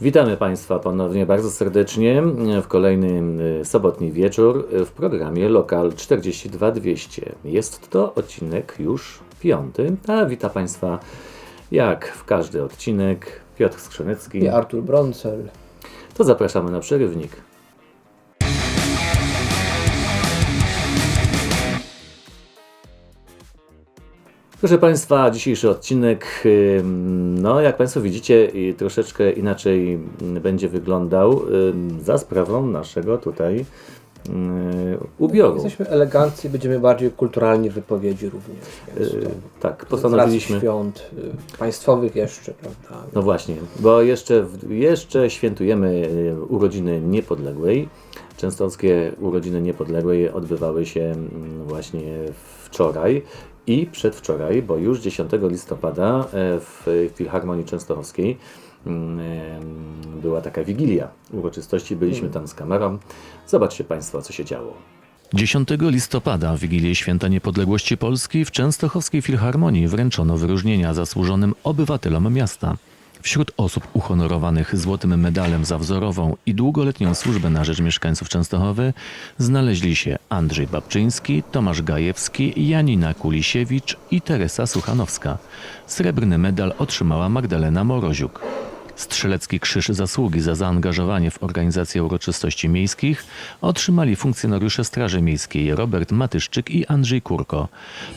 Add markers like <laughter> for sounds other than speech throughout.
Witamy Państwa ponownie bardzo serdecznie w kolejny y, sobotni wieczór w programie Lokal 42200. Jest to odcinek już piąty, a wita Państwa jak w każdy odcinek Piotr Skrzynecki. I Artur Broncel. To zapraszamy na przerywnik. Proszę Państwa, dzisiejszy odcinek, no jak Państwo widzicie, troszeczkę inaczej będzie wyglądał za sprawą naszego tutaj ym, ubioru. Jesteśmy eleganccy, będziemy bardziej kulturalni w wypowiedzi również. Yy, Tak, postanowiliśmy. świąt y, państwowych jeszcze, prawda? No właśnie, bo jeszcze, jeszcze świętujemy y, urodziny niepodległej. Częstochowskie urodziny niepodległej odbywały się mm, właśnie wczoraj i przedwczoraj, bo już 10 listopada e, w Filharmonii Częstochowskiej mm, em, była taka wigilia uroczystości. Byliśmy tam z kamerą. Zobaczcie Państwo, co się działo. 10 listopada, w Wigilię Święta Niepodległości Polski, w Częstochowskiej Filharmonii wręczono wyróżnienia zasłużonym obywatelom miasta. Wśród osób uhonorowanych złotym medalem za wzorową i długoletnią służbę na rzecz mieszkańców Częstochowy znaleźli się Andrzej Babczyński, Tomasz Gajewski, Janina Kulisiewicz i Teresa Suchanowska. Srebrny medal otrzymała Magdalena Moroziuk. Strzelecki Krzyż Zasługi za zaangażowanie w organizację uroczystości miejskich otrzymali funkcjonariusze Straży Miejskiej Robert Matyszczyk i Andrzej Kurko.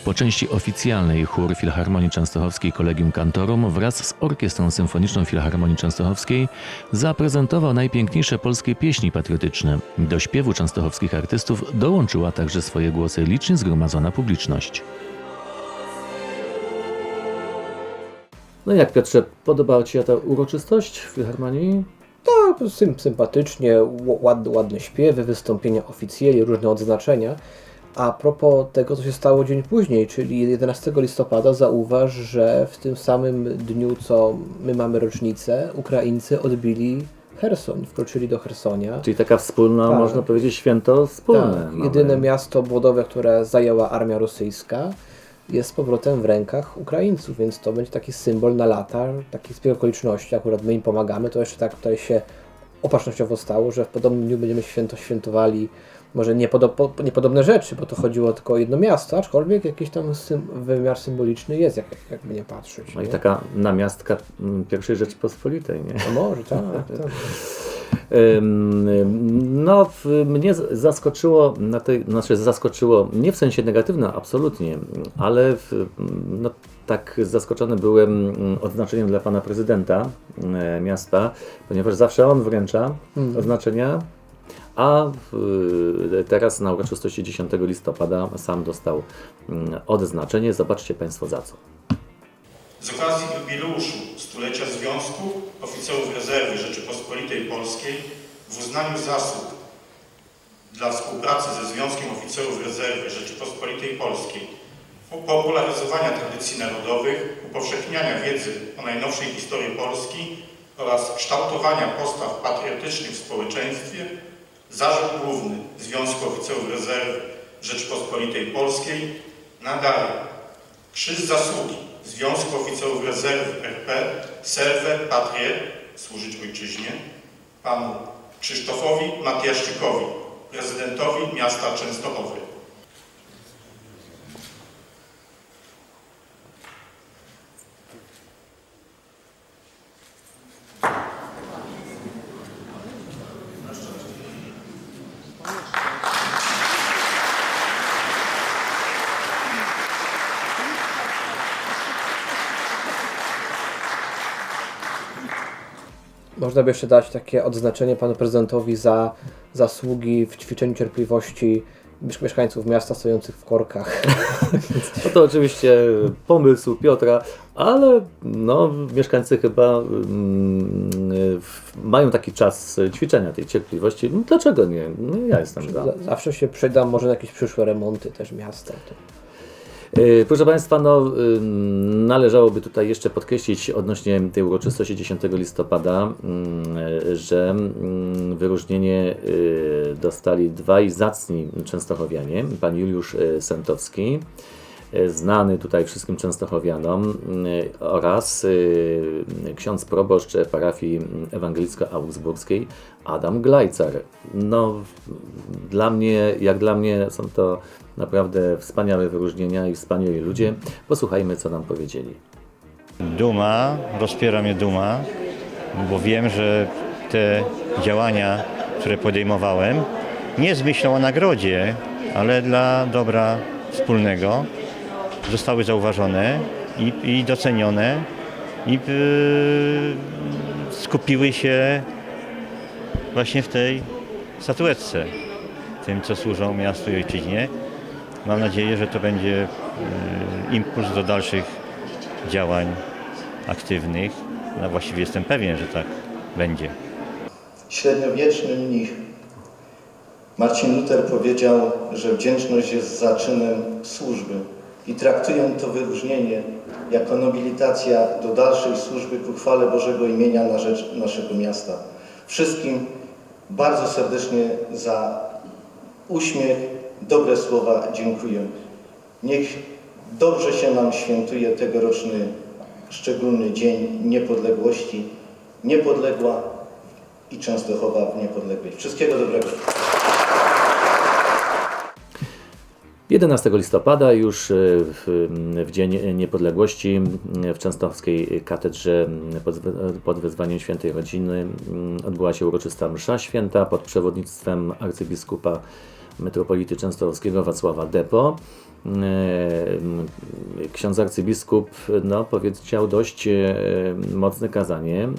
Po części oficjalnej chór Filharmonii Częstochowskiej Kolegium Cantorum wraz z Orkiestrą Symfoniczną Filharmonii Częstochowskiej zaprezentował najpiękniejsze polskie pieśni patriotyczne. Do śpiewu częstochowskich artystów dołączyła także swoje głosy licznie zgromadzona publiczność. No jak Piotrze, podobała Ci się ta uroczystość w Filharmonii? Tak, sym, sympatycznie, ł- ład, ładne śpiewy, wystąpienia oficjeli, różne odznaczenia. A propos tego, co się stało dzień później, czyli 11 listopada, zauważ, że w tym samym dniu, co my mamy rocznicę, Ukraińcy odbili Hersoń, wkroczyli do Hersonia. Czyli taka wspólna, Tak. można powiedzieć, święto wspólne. Tak, jedyne miasto obwodowe, które zajęła armia rosyjska, jest z powrotem w rękach Ukraińców, więc to będzie taki symbol na lata, taki zbieg okoliczności. Akurat my im pomagamy, to jeszcze tak tutaj się opatrznościowo stało, że w podobnym dniu będziemy święto świętowali może niepodo po, niepodobne rzeczy, bo to chodziło tylko o jedno miasto, aczkolwiek jakiś tam sym wymiar symboliczny jest, jak, jakby nie patrzeć. No i nie? taka namiastka mm, pierwszej Rzeczypospolitej, nie? No może, tak, <laughs> tak. No, mnie zaskoczyło, na tej, znaczy zaskoczyło nie w sensie negatywnym, absolutnie, ale w, no, tak zaskoczony byłem mm, odznaczeniem dla pana prezydenta e, miasta, ponieważ zawsze on wręcza Mhm. oznaczenia, a w, teraz na uroczystości 10 listopada sam dostał mm, odznaczenie. Zobaczcie Państwo za co. Z okazji jubileuszu stulecia Związku Oficerów Rezerwy Polskiej w uznaniu zasług dla współpracy ze Związkiem Oficerów Rezerwy Rzeczypospolitej Polskiej, popularyzowania tradycji narodowych, upowszechniania wiedzy o najnowszej historii Polski oraz kształtowania postaw patriotycznych w społeczeństwie, Zarząd Główny Związku Oficerów Rezerwy Rzeczypospolitej Polskiej nadaje Krzyż Zasługi Związku Oficerów Rezerwy RP Serwę Patrię służyć ojczyźnie panu Krzysztofowi Matiaszczykowi, prezydentowi miasta Częstochowy. Można by jeszcze dać takie odznaczenie panu prezydentowi za zasługi w ćwiczeniu cierpliwości miesz- mieszkańców miasta stojących w korkach. No to oczywiście pomysł Piotra, ale no, mieszkańcy chyba mm, mają taki czas ćwiczenia tej cierpliwości. No, dlaczego nie? No, ja jestem za. Zawsze się przydam może na jakieś przyszłe remonty też miasta. To. E, Proszę Państwa, no, należałoby tutaj jeszcze podkreślić odnośnie tej uroczystości 10 listopada, że wyróżnienie y, dostali dwaj zacni częstochowianie, pan Juliusz y, Sętowski. e, znany tutaj wszystkim częstochowianom e, oraz e, ksiądz proboszcz parafii ewangelicko-augsburskiej Adam Glajcar. No, dla mnie, jak dla mnie są to naprawdę wspaniałe wyróżnienia i wspaniali ludzie. Posłuchajmy, co nam powiedzieli. Duma, rozpiera mnie duma, bo wiem, że te działania, które podejmowałem, nie z myślą o nagrodzie, ale dla dobra wspólnego, zostały zauważone i, i docenione i yy, skupiły się właśnie w tej statuetce, tym, co służą miastu i ojczyźnie. Mam nadzieję, że to będzie yy, impuls do dalszych działań aktywnych. No właściwie jestem pewien, że tak będzie. Średniowieczny mnich Marcin Luther powiedział, że wdzięczność jest zaczynem służby i traktuję to wyróżnienie jako nobilitacja do dalszej służby ku chwale Bożego imienia na rzecz naszego miasta. Wszystkim bardzo serdecznie za uśmiech, dobre słowa dziękuję. Niech dobrze się nam świętuje tegoroczny szczególny Dzień Niepodległości. Niepodległa i Częstochowa w niepodległość. Wszystkiego dobrego. 11 listopada już e, w, w Dzień Niepodległości w Częstochowskiej Katedrze pod, pod wezwaniem Świętej Rodziny odbyła się uroczysta msza święta pod przewodnictwem arcybiskupa metropolity częstochowskiego Wacława Depo. E, Ksiądz arcybiskup no, powiedział dość e, mocne kazanie,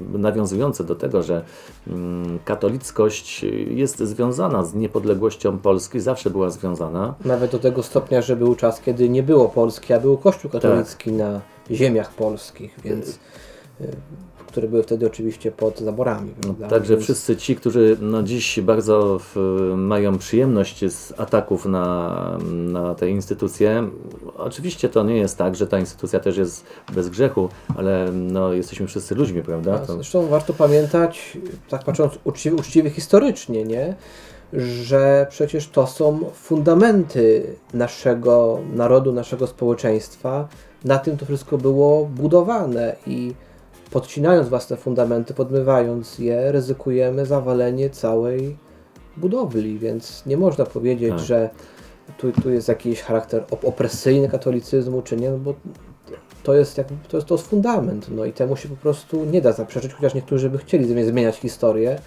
nawiązujące do tego, że mm, katolickość jest związana z niepodległością Polski, zawsze była związana. Nawet do tego stopnia, że był czas, kiedy nie było Polski, a był Kościół katolicki na ziemiach polskich, więc y, które były wtedy oczywiście pod zaborami. prawda? Także Więc wszyscy ci, którzy no, dziś bardzo w, mają przyjemność z ataków na, na te instytucje, oczywiście to nie jest tak, że ta instytucja też jest bez grzechu, ale no, jesteśmy wszyscy ludźmi, prawda? To, Zresztą warto pamiętać, tak patrząc uczciwie, uczciwie historycznie, nie? że przecież to są fundamenty naszego narodu, naszego społeczeństwa. Na tym to wszystko było budowane i podcinając własne fundamenty, podmywając je, ryzykujemy zawalenie całej budowli, więc nie można powiedzieć, Tak. że tu, tu jest jakiś charakter op- opresyjny katolicyzmu, czy nie, no bo to jest, jak, to, jest, to jest fundament, no i temu się po prostu nie da zaprzeczyć, chociaż niektórzy by chcieli zmie- zmieniać historię,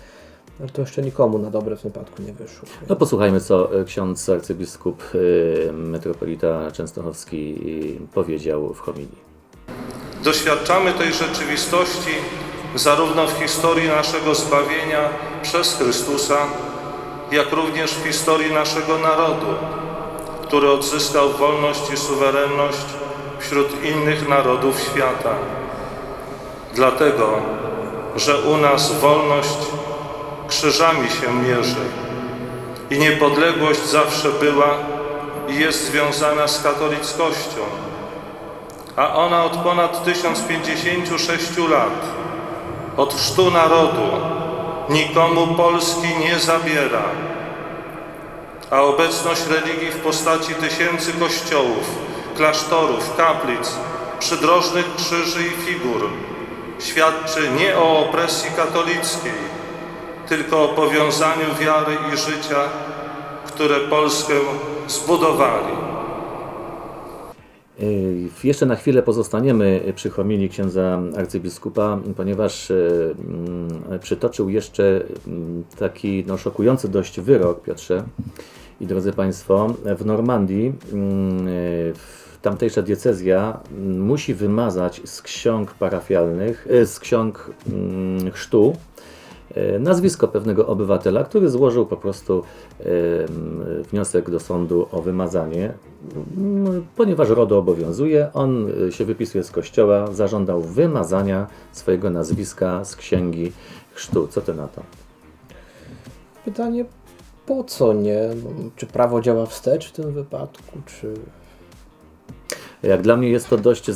ale to jeszcze nikomu na dobre w tym wypadku nie wyszło. no posłuchajmy, co e, ksiądz arcybiskup e, metropolita częstochowski e, powiedział w homilii. Doświadczamy tej rzeczywistości zarówno w historii naszego zbawienia przez Chrystusa, jak również w historii naszego narodu, który odzyskał wolność i suwerenność wśród innych narodów świata. Dlatego, że u nas wolność krzyżami się mierzy i niepodległość zawsze była i jest związana z katolickością a ona od ponad 1056 lat, od chrztu narodu, nikomu Polski nie zabiera, a obecność religii w postaci tysięcy kościołów, klasztorów, kaplic, przydrożnych krzyży i figur świadczy nie o opresji katolickiej, tylko o powiązaniu wiary i życia, które Polskę zbudowali. Y, Jeszcze na chwilę pozostaniemy przy homilii księdza arcybiskupa, ponieważ y, mm, przytoczył jeszcze mm, taki no, szokujący dość wyrok, Piotrze i drodzy Państwo, w Normandii mm, tamtejsza diecezja musi wymazać z ksiąg parafialnych, y, z ksiąg chrztu nazwisko pewnego obywatela, który złożył po prostu em, wniosek do sądu o wymazanie, Mm, ponieważ RODO obowiązuje, on e, się wypisuje z kościoła, zażądał wymazania swojego nazwiska z księgi chrztu. Co ty na to? Pytanie, po co nie? Czy prawo działa wstecz w tym wypadku, czy... Jak dla mnie jest to dość, e,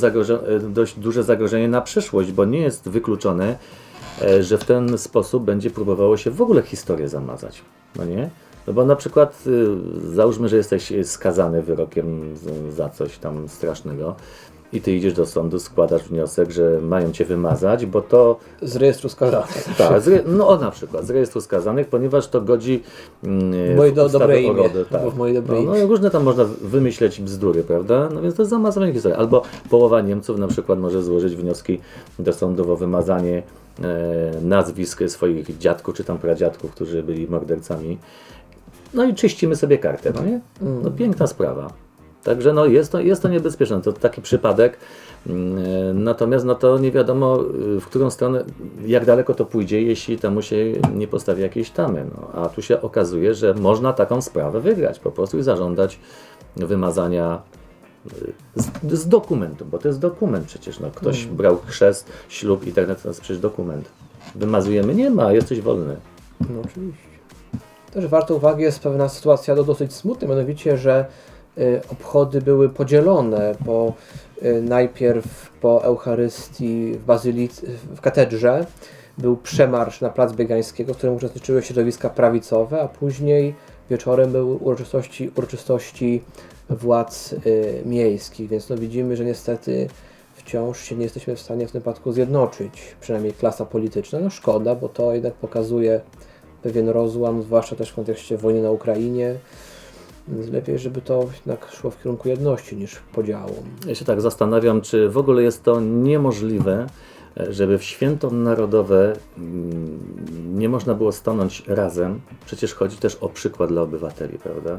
dość duże zagrożenie na przyszłość, bo nie jest wykluczone, e, że w ten sposób będzie próbowało się w ogóle historię zamazać. No nie? No bo na przykład y, załóżmy, że jesteś skazany wyrokiem za coś tam strasznego i ty idziesz do sądu, składasz wniosek, że mają cię wymazać, bo to Z rejestru skazanych. tak, re- no na przykład z rejestru skazanych, ponieważ to godzi mm, Moje w do- dobre imię, albo w moje dobre no, no różne tam można wymyśleć bzdury, prawda? No więc to jest zamazowanie historii. Albo połowa Niemców na przykład może złożyć wnioski do sądu o wymazanie e, nazwisk swoich dziadków czy tam pradziadków, którzy byli mordercami. No i czyścimy sobie kartę, no nie? No piękna sprawa. Także no jest to, jest to niebezpieczne, to taki przypadek. Mm, e, Natomiast no to nie wiadomo y, w którą stronę, jak daleko to pójdzie, jeśli temu się nie postawi jakiejś tamy. No, a tu się okazuje, że można taką sprawę wygrać po prostu i zażądać wymazania y, z, z dokumentu, bo to jest dokument przecież. No, ktoś brał chrzest, ślub i tak to jest przecież dokument. Wymazujemy? Nie ma, jesteś wolny. No oczywiście. Też warto uwagi jest pewna sytuacja do dosyć smutna, mianowicie, że obchody były podzielone, bo y, najpierw po Eucharystii w Bazylic, w katedrze był przemarsz na Plac Biegańskiego, w którym uczestniczyły środowiska prawicowe, a później wieczorem były uroczystości, uroczystości władz y, miejskich, więc no widzimy, że niestety wciąż się nie jesteśmy w stanie w tym wypadku zjednoczyć, przynajmniej klasa polityczna. No szkoda, bo to jednak pokazuje pewien rozłam, zwłaszcza też w kontekście wojny na Ukrainie. Lepiej, żeby to jednak szło w kierunku jedności niż podziału. Ja się tak zastanawiam, czy w ogóle jest to niemożliwe, żeby w święto narodowe mm, nie można było stanąć razem. Przecież chodzi też o przykład dla obywateli, prawda?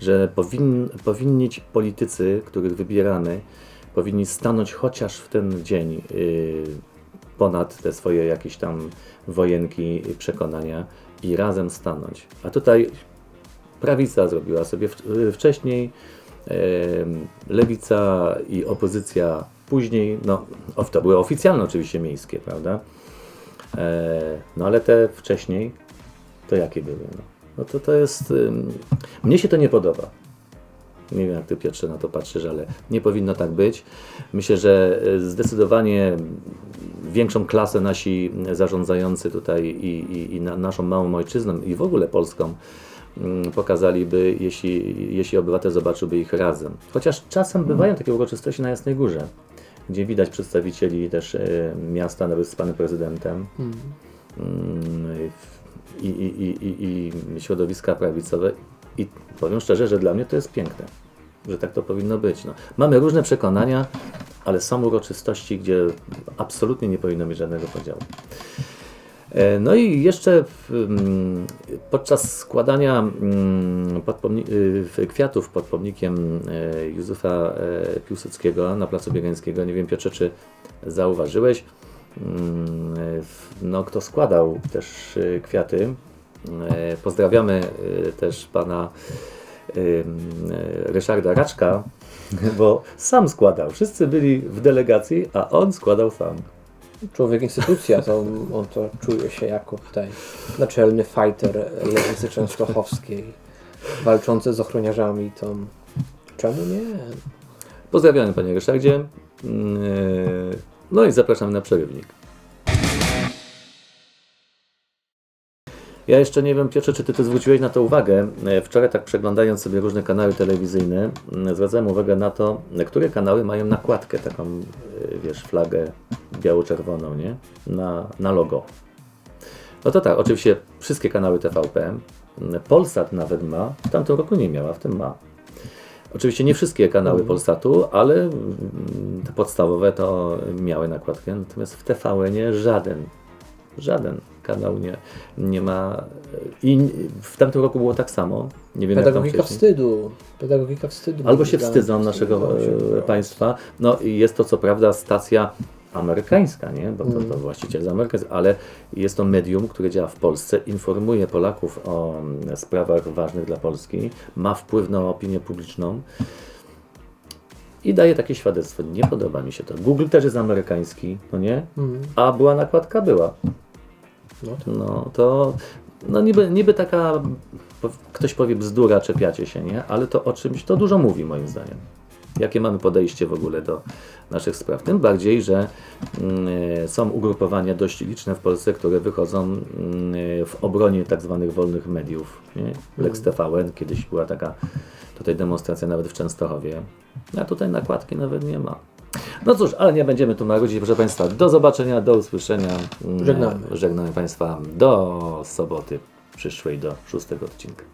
Że powin, powinni ci politycy, których wybieramy, powinni stanąć chociaż w ten dzień y, ponad te swoje jakieś tam wojenki, przekonania i razem stanąć. A tutaj prawica zrobiła sobie y, wcześniej, lewica i opozycja później, no to były oficjalne oczywiście miejskie, prawda? E, no ale te wcześniej, to jakie były? No, no to to jest, mnie się to nie podoba. Nie wiem, jak ty Piotrze na to patrzysz, ale nie powinno tak być. Myślę, że y, zdecydowanie większą klasę nasi zarządzający tutaj i, i, i na, naszą małą ojczyzną i w ogóle Polską pokazaliby, jeśli, jeśli obywatel zobaczyłby ich razem. Chociaż czasem bywają takie uroczystości na Jasnej Górze, gdzie widać przedstawicieli też e, miasta, nawet z panem prezydentem mm, i, i, i, i, i środowiska prawicowe. I powiem szczerze, że dla mnie to jest piękne, że tak to powinno być. No. Mamy różne przekonania, ale są uroczystości, gdzie absolutnie nie powinno mieć żadnego podziału. E, No i jeszcze mm, podczas składania mm, podpomni- y, kwiatów pod pomnikiem e, Józefa e, Piłsudskiego na Placu Biegańskiego, nie wiem Piotrze, czy zauważyłeś, mm, no kto składał też kwiaty. Pozdrawiamy też pana Ryszarda Raczka, bo sam składał. Wszyscy byli w delegacji, a on składał sam. Człowiek instytucja, to on to czuje się jako tutaj naczelny fighter lewicy częstochowskiej, walczący z ochroniarzami, to czemu nie? Pozdrawiamy panie Ryszardzie. Yy, No i zapraszam na przerywnik. Ja jeszcze nie wiem, Piotrze, czy ty, zwróciłeś na to uwagę. E, Wczoraj tak przeglądając sobie różne kanały telewizyjne, mm, zwracałem uwagę na to, które kanały mają nakładkę, taką, e, wiesz, flagę biało-czerwoną, nie? Na, na logo. No to tak, oczywiście wszystkie kanały TVP. Mm, Polsat nawet ma, w tamtym roku nie miała, w tym ma. Oczywiście nie wszystkie kanały Polsatu, ale mm, te podstawowe to miały nakładkę, natomiast w TVN żaden, żaden kanał nie, nie ma. I w tamtym roku było tak samo. Nie wiem, jak tam Pedagogika wcześniej. wstydu. Pedagogika wstydu. Albo się Wstydzą- naszego wstydzą e, państwa. No i jest to co prawda stacja amerykańska, nie? bo to, to właściciel z Ameryki, ale jest to medium, które działa w Polsce, informuje Polaków o mm, sprawach ważnych dla Polski, ma wpływ na opinię publiczną i daje takie świadectwo. Nie podoba mi się to. Google też jest amerykański, no nie? A była nakładka? Była. No. No to no niby, niby taka, ktoś powie bzdura, czepiacie się, nie? Ale to o czymś, to dużo mówi moim zdaniem. Jakie mamy podejście w ogóle do naszych spraw. Tym bardziej, że mm, e, są ugrupowania dość liczne w Polsce, które wychodzą mm, e, w obronie tak zwanych wolnych mediów. Nie? Lex TVN, kiedyś była taka tutaj demonstracja nawet w Częstochowie, a tutaj nakładki nawet nie ma. No cóż, ale nie będziemy tu marudzić, proszę Państwa. Do zobaczenia, do usłyszenia. Mm, Żegnamy. Żegnamy Państwa do soboty przyszłej, do szóstego odcinka.